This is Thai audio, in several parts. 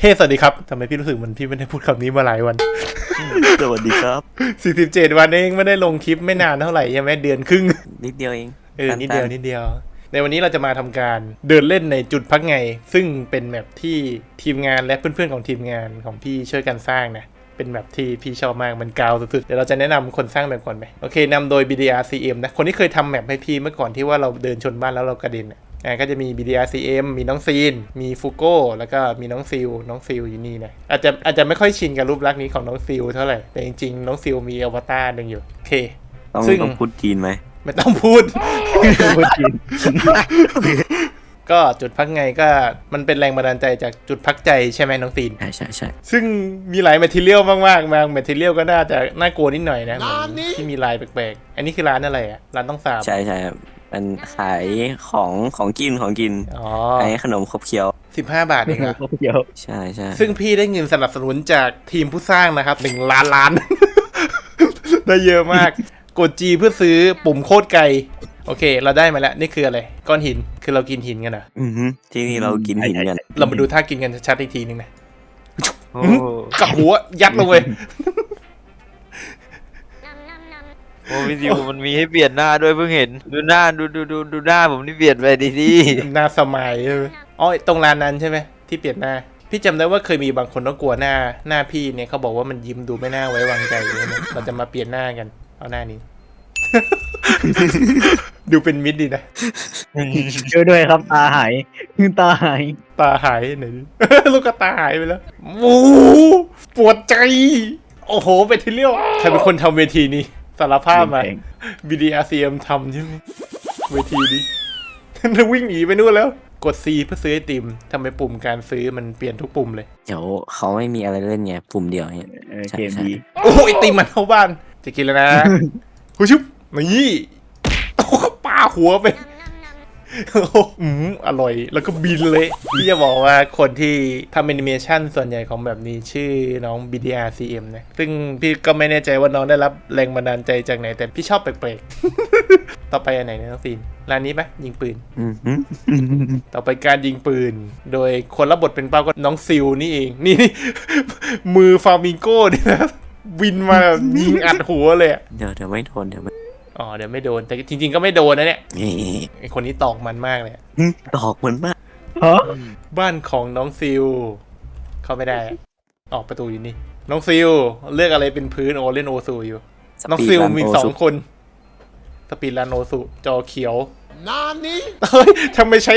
เฮ้ สวัสดีครับ ทำไมพี่รู้สึกเหมันพี่ไม่ได้พูดคำนี้มาหลายวัน สวัสดีครับ 47 วันเองไม่ได้ลงคลิปไม่นานเท่าไหร่ใช่ไหมเดือนครึ่ง นิดเดียวเองเออ นิดเดียวนิดเดียว ในวันนี้เราจะมาทำการเดินเล่นในจุดพักไง ซึ่งเป็นแมปที่ทีมงานและเพื่อนๆของทีมงานของพี่ช่วยกันสร้างนะ เป็นแมปที่พี่ชอบมากมันกาวสุดๆ เดี๋ยวเราจะแนะนำคนสร้างแบบก่อนไหมโอเคนำโดย BDRCM นะ คนที่เคยทำแมปให้พี่เมื่อก่อนที่ว่าเราเดินชนบ้านแล้วเรากระเด็นอะ อ่าก็จะมี BDRCM มีน้องซีน มีฟูโก้ แล้วก็มีน้องซิล น้องซิลอยู่นี่นะ อาจจะอาจจะไม่ค่อยชินกับรูปลักษณ์นี้ของน้องซิลเท่าไหร่ แต่จริงๆ น้องซิลมีอวตารหนึ่งอยู่ โอเค ต้องซึ่ง ต้องพูดจีนไหม ไม่ต้องพูดก็จุดพักไงก็มันเป็นแรงบันดาลใจจากจุดพักใจใช่ไหมน้องตีน ใช่ใช่ใช่ซึ่งมีหลายแมทเทียลมากๆบางแมทเทียลก็น่าจะน่ากลัวนิดหน่อยนะเหมือนที่มีลายแปลกๆ อันนี้คือร้านอะไรอะร้านต้องสาบ ใช่ใช่ครับ มันขายของของกินของกินอ๋อไอ้ขนมครบเคี้ยวสิบห้าบาทเองอะเดี๋ยวใช่ใช่ซึ่งพี่ได้เงินสนับสนุนจากทีมผู้สร้างนะครับหนึ่งล้านล้าน ได้เยอะมาก กดจีเพื่อซื้อปุ่มโคตรไกลโอเค เราได้มาแล้ว นี่คืออะไร ก้อนหินคือเรากินหินกันเหรออือฮึที่นี่เรากินหินกันเรามาดูท่ากินกันชัดๆอีกทีนึงนะโอ้กับหัวยัดลงไป โอ้พี่ดิวมันมีให้เปลี่ยนหน้าด้วยเพิ่งเห็น ดูหน้าดูดูดูดูหน้าผมนี่เปลี่ยนไปดีดีหน้าสมัยใช่ไหมอ๋อตรงร้านนั้นใช่ไหมที่เปลี่ยนหน้า พี่จำได้ว่าเคยมีบางคนต้องกลัวหน้าหน้าพี่เนี่ยเขาบอกว่ามันยิ้มดูไม่น่าไว้วางใจเลยนะเราจะมาเปลี่ยนหน้ากันเอาหน้านี้ ดูเป็นมิตรดีนะช่วยด้วยครับตาหายตาหาย ตาหายไหนลูกกระตาหายไปแล้วโอ้โหปวดใจ โอ้โหไปทีเรียวใครเป็นคนทำเวทีนี้ สารภาพมา BDRCM ทำใช่ไหมเวทีนี้แล้ววิ่งหนีไปนู่นแล้ว กด C เพื่อซื้อไอติมทำไมปุ่มการซื้อมันเปลี่ยนทุกปุ่มเลย เดี๋ยวเขาไม่มีอะไรเล่นไงปุ่มเดียวเนี่ยเออใช่เกมใช่ดีโอ้โหไอติมมันเข้าบ้าน จะกินแล้วนะหุยชุบนี่โอ้โหปาหัวไปโอ้โหอืมอร่อย แล้วก็บินเลยพี่จะบอกว่าคนที่ทำแอนิเมชันส่วนใหญ่ของแบบนี้ชื่อน้อง BDRCM นะ ซึ่งพี่ก็ไม่แน่ใจว่าน้องได้รับแรงบันดาลใจจากไหน แต่พี่ชอบแปลกๆ ต่อไปอันไหนเนี่ยน้องซีนร้านนี้ปะยิงปืนอือฮึต่อไปการยิงปืน โดยคนรับบทเป็นเป้าก็น้องซิลนี่เอง นี่มือฟามิงโก้นี่นะบินมาแบบยิงอัดหัวเลยอะเดี๋ยวเดี๋ยวไม่โดนเดี๋ยวไม่ อ๋อเดี๋ยวไม่โดนแต่จริง ๆก็ไม่โดนนะเนี่ยนี่ไอคนนี้ตอกมันมากเลยอะดอกเหมือนมากฮะบ้านของน้องซิลเข้าไม่ได้อะออกประตูอยู่นี่ น้องซิลเลือกอะไรเป็นพื้นโอเล่นโอซูอยู่ น้องซิลมีสองคน สปีดลานโอซูจอเขียว นานี้เฮ้ยทำไมใช้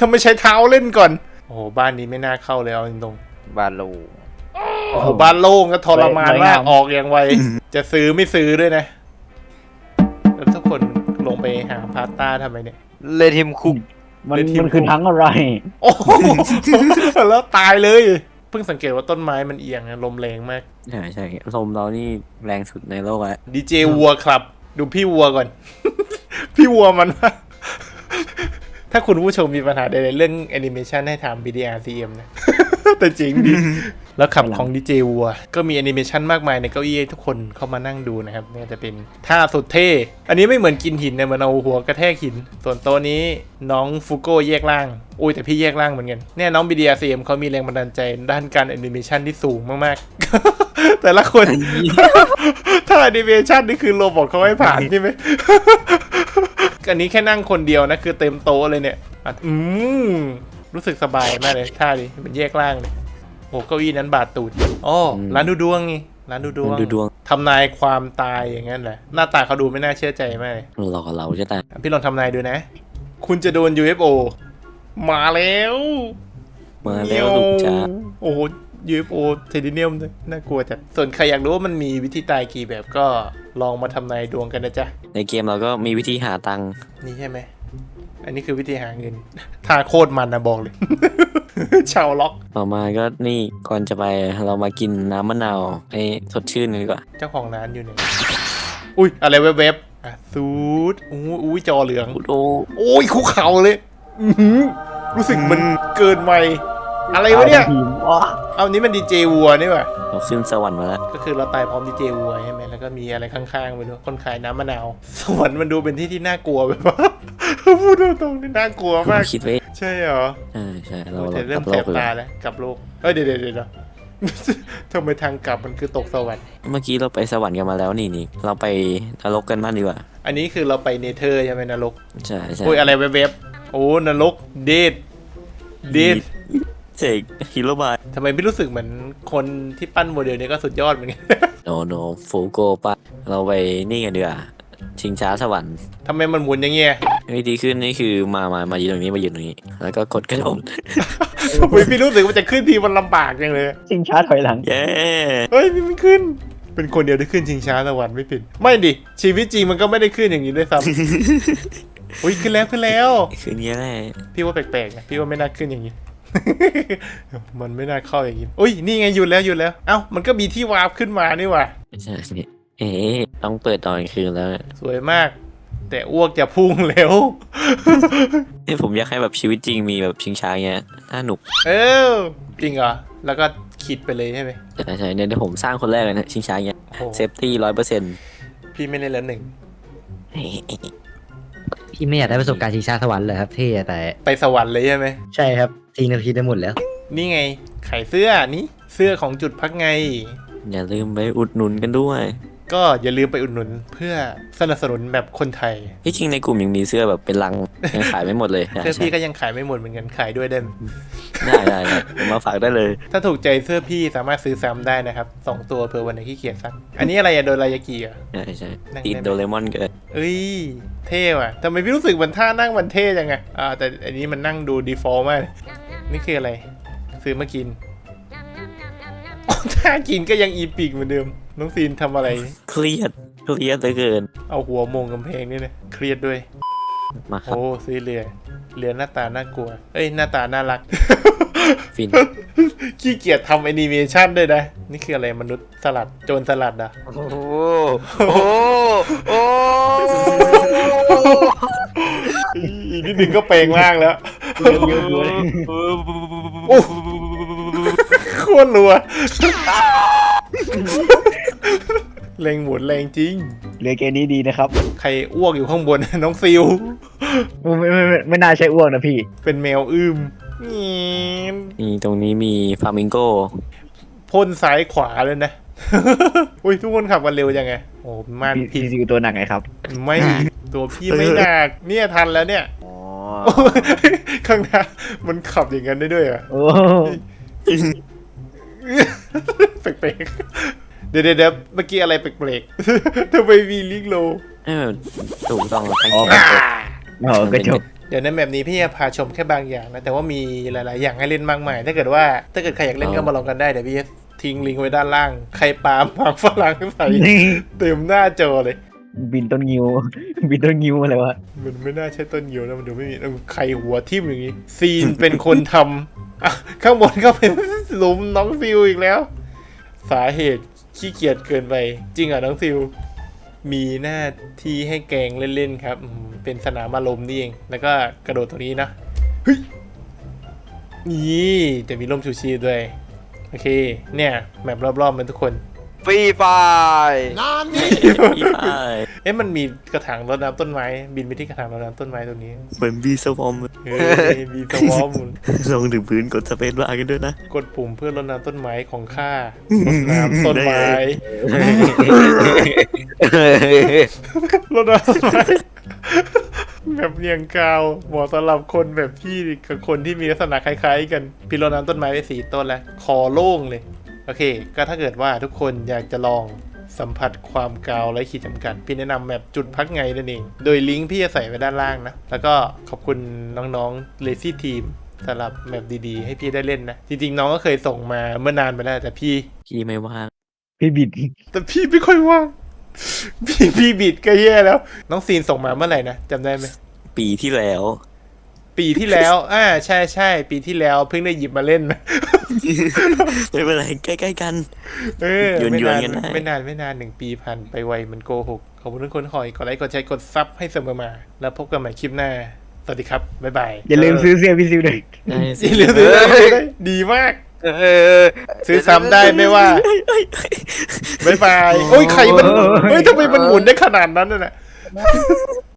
ทำไมใช้เท้าเล่นก่อน โอ้โหบ้านนี้ไม่น่าเข้าเลยเอาตรงๆบาลูโอ้โหบ้านโล่งก็ทรมานมากออกอย่างไว จะซื้อไม่ซื้อด้วยนะแล้วทุกคน ลงไปหาพาสต้าทำไมเนี่ย เลทิมคุก มันเป็นทีม มันคือทั้งอะไร โอ้โหแล้วตายเลย เพิ่งสังเกตว่าต้นไม้มันเอียงนะลมแรงมาก ใช่ใช่ลมเรานี่แรงสุดในโลกแล้วดีเจวัวครับ ดูพี่วัวก่อน พี่วัวมันมากถ้าคุณผู้ชมมีปัญหาใดๆเรื่องแอนิเมชันให้ถาม BDRCM นะ แต่จริงดิ แล้วขับของดีเจวัว ก็มีแอนิเมชันมากมายในเก้าอี้ให้ทุกคนเข้ามานั่งดูนะครับเนี่ยจะเป็นท่าสุดเท่ อันนี้ไม่เหมือนกินหินนะเหมือนเอาหัวกระแทกหิน ส่วนโต๊ะนี้น้องฟูโก้แยกล่างอุ้ยแต่พี่แยกล่างเหมือนกันเนี่ยน้อง BDRCM เขามีแรงบันดาลใจด้านการแอนิเมชันที่สูงมากๆ แต่ละคน ถ้าแอนิเมชันนี่คือโรบอทเขาให้ผ่านใช่ไหมอันนี้แค่นั่งคนเดียวนะคือเต็มโต๊ะเลยเนี่ยอะอืมรู้สึกสบายมากเลยท่านี้เป็นแยกล่างเลย โอ้เก้าอี้นั้นบาดตูดอ๋ออร้านดูดวงไงร้านดูดวงดูดวงทำนายความตายอย่างนั้นแหละหน้าตาเขาดูไม่น่าเชื่อใจมากเลยหลอกเราจะตายอะพี่ลองทำนายดูนะ คุณจะโดน UFO มาแล้ว มาแล้วลูกจ้าโอ้โห UFO เทดิเนียมด้วยน่ากลัวจัดส่วนใครอยากรู้ว่ามันมีวิธีตายกี่แบบก็ลองมาทำนายดวงกันนะจ๊ะ ในเกมเราก็มีวิธีหาตังค์นี่ใช่ไหม อันนี้คือวิธีหาเงินทาโคตรมันนะบอกเลย ชาวล็อก ต่อมาก็นี่ก่อนจะไปเรามากินน้ำมะนาวให้สดชื่นกันดีกว่า เจ้าของร้านอยู่ไหนอุ้ยอะไรเว็บๆอะซูดอู้อุ้ยจอเหลือง โอ้โอ้ยคุกเข่าเลย อื้อหือรู้สึกมันเกินไปอะไรวะเนี่ยทีมอ๋อเอานี้มันดีเจวัวนี่ว่ะเราขึ้นสวรรค์มาแล้ว ก็คือเราตายพร้อมดีเจวัวใช่ไหมแล้วก็มีอะไรข้างๆไปด้วยคนขายน้ำมะนาว สวรรค์มันดูเป็นที่ที่น่ากลัวแบบว่าพูดตรงๆนี่น่ากลัวมาก คิดไว้ ใช่เหรอใช่ใช่เราโอ้เราแต่เริ่กลัมบแสโลบกเลตายแล้วกลับโลกเอ้ยเดี๋ยวเดี๋ยวเดี๋ยวทำไมทางกลับมันคือตกสวรรค์เมื่อกี้เราไปสวรรค์กันมาแล้วนี่นี่เราไปนรกกันบ้างดีกว่า อันนี้คือเราไปเนเธอร์ใช่ไหมนรกใช่ใช่โอ้ยอะไรเว็บๆโอ้นรกเดทเดทเจกฮิโรบายทำไมไม่รู้สึกเหมือนคนที่ปั้นโมเดลนี้ก็สุดยอดเหมือนกันโนโนฟูโกปะเราไปนี่กันดีกว่า ชิงช้าสวรรค์ทำไมมันหมุนอย่างเงี้ยวิธีขึ้นนี่คือมามามายืนตรงนี้มายืนตรงนี้ แล้วก็กดกระโดดทำไมพี่รู้สึกว่าจะขึ้นทีมันลำบากจังเลย ชิงช้าถอยหลัง เย้เฮ้ยพี่ไม่ขึ้น เป็นคนเดียวที่ขึ้นชิงช้าสวรรค์ไม่ผิด ไม่ดิ ชีวิตจริงมันก็ไม่ได้ขึ้นอย่างนี้ด้วยซ้ำอุ้ยขึ้นแล้วขึ้นแล้ว คืนนี้แหละพี่ว่าแปลกๆนะพี่ว่าไม่น่าขึ้นอย่างนี้ มันไม่น่าเข้าอย่างนี้อุ้ยนี่ไงหยุดแล้วหยุดแล้ว เอ้ามันก็มีที่วาร์ปขึ้นมานี่หว่าใช่ เอ๊ะต้องเปิดตอนกลางคืนแล้วสวยมาก แต่อ้วกจะพุ่งแล้วเอ้ผมอยากให้แบบชีวิตจริงมีแบบชิงช้าเงี้ยน่าหนุกเออจริงเหรอ แล้วก็ขีดไปเลยใช่ไหมใช่ใช่เนี่ยเดี๋ยวผมสร้างคนแรกเลยนะชิงช้าเงี้ยโอ้โหเซฟตี้ร้อยเปอร์เซ็นต์พี่ไม่เล่นแล้วหนึ่ง พี่ไม่อยากได้ประสบการณ์ชิงชาสวรรค์เลยครับเท่แต่ ไปสวรรค์เลยใช่ไหม ใช่ครับทีนาทีได้หมดแล้ว นี่ไงขายเสื้อนี่ เสื้อของจุดพักไง อย่าลืมไปอุดหนุนกันด้วย ก็อย่าลืมไปอุดหนุนเพื่อสนับสนุนแบบคนไทย ที่จริงในกลุ่มยังมีเสื้อแบบเป็นลังยังขายไม่หมดเลยใช่เสื้อใช่พี่ก็ยังขายไม่หมดเหมือนกันขายด้วยได้ไหมได้ได้ได้ผมมาฝากได้เลย ถ้าถูกใจเสื้อพี่สามารถซื้อซ้ำได้นะครับสองตัวเผื่อวันไหนขี้เกียจซักอันนี้อะไรอะโดรายากิอะใช่ใช่นั่งติดได้ไหมโดเรมอนเกิดเอ้ยเท่ว่ะทำไมพี่รู้สึกเหมือนท่านั่งมันเท่จังไงอ่าแต่อันนี้มันนั่งดูดีฟอลมากนี่คืออะไร ซื้อมากิน อ๋อท่ากินก็ยังอีปิกเหมือนเดิม น้องซีนทำอะไร เครียดเครียดเหลือเกินเอาหัวโมงกำแพงนี่นะเครียดด้วย มาครับโอ้ซื้อเรือเรือหน้าตาน่ากลัว เอ้ยหน้าตาน่ารัก ฟินขี้เกียจทำแอนิเมชันด้วยนะ นี่คืออะไรมนุษย์สลัดโจรสลัดอะโอ้โหโอ้โหโอ้อีกนิดนึงก็เปลงร่างแล้วเยอะๆเลยโอ้โคตรรัว แรงหมุนแรงจริง เรือเกมนี้ดีนะครับใครอ้วกอยู่ข้างบน น้องฟิว ไม่ไม่ไม่ไม่น่าใช่อ้วกนะพี่ เป็นแมวอืมนี่นี่ตรงนี้มีฟามิงโกพ่นซ้ายขวาเลยนะ อุ้ยทุกคนขับกันเร็วยังไง โอ้มานพี่ผิดซีตัวหนักไงครับ ไม่ตัวพี่ไม่หนักเนี่ยทันแล้วเนี่ย อ๋อ ข้างหน้ามันขับอย่างนั้นได้ด้วยเหรอะ โอ้ แปลกๆเดี๋ยวเดี๋ยวเดี๋ยวเมื่อกี้อะไรแปลกๆทำไมมีลิงโล เออถูกต้องตั้งอ๋อใจโหกระจกเดี๋ยวในแบบนี้พี่จะพาชมแค่บางอย่างนะ แต่ว่ามีหลาย ๆ อย่างให้เล่นมากมาย ถ้าเกิดว่าถ้าเกิดใครอยากเล่นก็มาลองกันได้เดี๋ยวพี่จะทิ้งลิงก์ไว้ด้านล่าง ใครปาล์มหมากฝรั่งใส่นี่เต็มหน้าจอเลย บินต้นงิว บินต้นงิวอะไรวะมันไม่น่าใช่ต้นเหี่ยวนะมันดูไม่มีใครหัวทิ่มอย่างนี้ ซีนเป็นคนทำอะข้างบนก็เป็นหลุมน้องฟิวอีกแล้ว สาเหตุขี้เกียจเกินไป จริงเหรอะน้องฟิว มีหน้าที่ให้แกงเล่นๆครับอืมเป็นสนามอารมณ์นี่เอง แล้วก็กระโดดตรงนี้นะเฮ้ยนี่จะมีร่มชูชีพด้วย โอเค เนี่ย แมปรอบๆมันทุกคน ฟรีไฟพี่พายเอ๊ะมันมีกระถางรดน้ำต้นไม้ บินไปที่กระถางรดน้ำต้นไม้ตรงนี้เหมือนบีสวอมเฮ้ยมีสวอมลงถึงพื้นกดสเปซบาร์กันด้วยนะ กดปุ่มเพื่อรดน้ำต้นไม้ของข้ารดน้ำต้นไม้รดน้ำต้นไม้แบบเรียงกาวเหมาะสำหรับคนแบบพี่กับคนที่มีลักษณะคล้ายๆ กันพี่รดน้ำต้นไม้ไปสีต้นแล้วคอโล่งเลย โอเค ก็ถ้าเกิดว่าทุกคนอยากจะลองสัมผัสความกาวและขีดจำกัด พี่แนะนำแมปจุดพักไงนั่นเอง โดยลิงก์พี่จะใส่ไว้ด้านล่างนะ แล้วก็ขอบคุณน้องๆ Lazy Team สำหรับแมปดีๆ ให้พี่ได้เล่นนะ จริงๆ น้องก็เคยส่งมาเมื่อนานไปแล้วแต่พี่ พี่ไม่ว่าง พี่บิด แต่พี่ไม่ค่อยว่าง พี่พี่บิดก็แย่แล้ว น้องซีนส่งมาเมื่อไหร่นะจำได้ไหม ปีที่แล้ว ปีที่แล้ว อ่า ใช่ใช่ ปีที่แล้วเพิ่งได้หยิบมาเล่นนะ ไม่เป็นไรใกล้ๆกัน เออหยวนๆไม่นานกันได้ ไม่นานไม่นานหนึ่งปีผ่านไปไวเหมันโกหก ขอบคุณทุกคนคอยกดไลค์กดแชร์กดซับให้เสมอมา แล้วพบกันใหม่คลิปหน้า สวัสดีครับ บ๊ายบายอย่าลืมซื้อเสื้อพี่ซิวด้วย ได้สิอย่าลืมซื้อได้ดีมาก เออ ซื้อซ้ำได้ไม่ว่า บ๊ายบาย โอ้ยใครมัน เฮ้ยทำไมมันหมุนได้ขนาดนั้นน่ะ